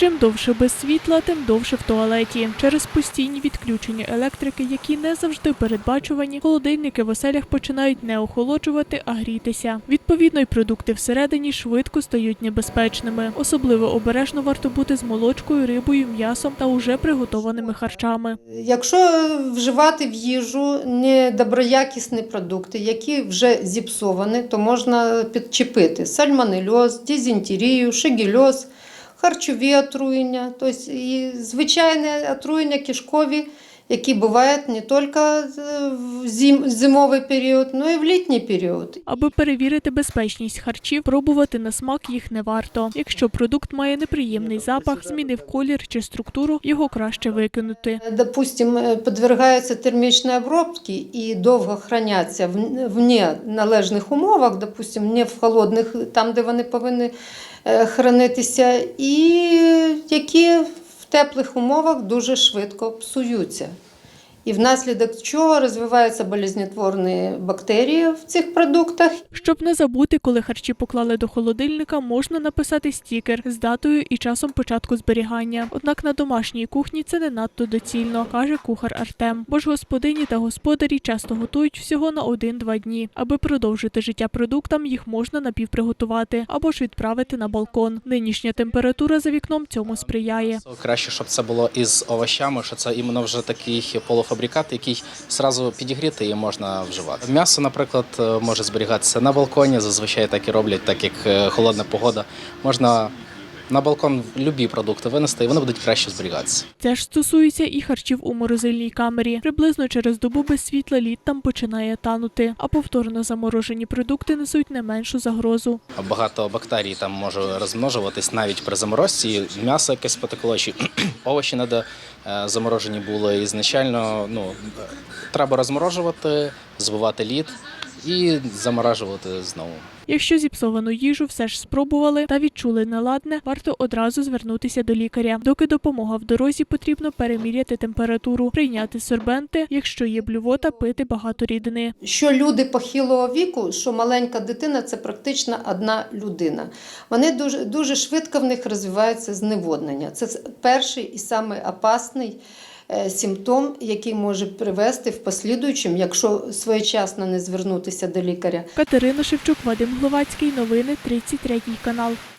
Чим довше без світла, тим довше в туалеті. Через постійні відключення електрики, які не завжди передбачувані, холодильники в оселях починають не охолоджувати, а грітися. Відповідно, й продукти всередині швидко стають небезпечними. Особливо обережно варто бути з молочкою, рибою, м'ясом та уже приготованими харчами. Якщо вживати в їжу недоброякісні продукти, які вже зіпсовані, то можна підчепити сальмонельоз, дизентерію, шегельоз, харчові отруєння, тобто і звичайне отруєння кишкові, які бувають не тільки в зим- зимовий період, але й в літній період. Аби перевірити безпечність харчів, пробувати на смак їх не варто. Якщо продукт має неприємний запах, змінив колір чи структуру, його краще викинути. Допустим, е, підвергаються термічній обробці і довго храняться в, в неналежних умовах, допустим, не в холодних, там, де вони повинні е, хранитися, і які в теплих умовах дуже швидко псуються. І внаслідок чого розвиваються болезнетворні бактерії в цих продуктах Щоб не забути, коли харчі поклали до холодильника, можна написати стікер з датою і часом початку зберігання. Однак на домашній кухні це не надто доцільно, каже кухар Артем. Бо ж господині та господарі часто готують всього на один-два дні. Аби продовжити життя продуктам, їх можна напівприготувати або ж відправити на балкон. Нинішня температура за вікном цьому сприяє. Краще, щоб це було із овощами, що це іменно вже такий полуфабрикат, який зразу підігріти і можна вживати. М'ясо, наприклад, е, може зберігатися на балконі. Зазвичай так і роблять, так як е, холодна погода. Можна на балкон любі продукти винести, і вони будуть краще зберігатися. Це ж стосується і харчів у морозильній камері. Приблизно через добу без світла лід там починає танути, а повторно заморожені продукти несуть не меншу загрозу. Багато бактерій там може розмножуватись навіть при заморозці. М'ясо якесь потекло, чи овочі не заморожені були. Ізначально ну, е, треба розморожувати, збивати лід і заморажувати знову. Якщо зіпсовану їжу все ж спробували та відчули неладне, варто одразу звернутися до лікаря. Доки допомога в дорозі, потрібно переміряти температуру, прийняти сорбенти, якщо є блювота, пити багато рідини. що люди похилого віку, що маленька дитина це практично одна людина. Вони дуже, дуже швидко в них розвивається зневоднення. Це перший і самий опасний симптом, який може привести в послідуючому, якщо своєчасно не звернутися до лікаря. Катерина Шевчук, Вадим Гловацький, новини 33 канал.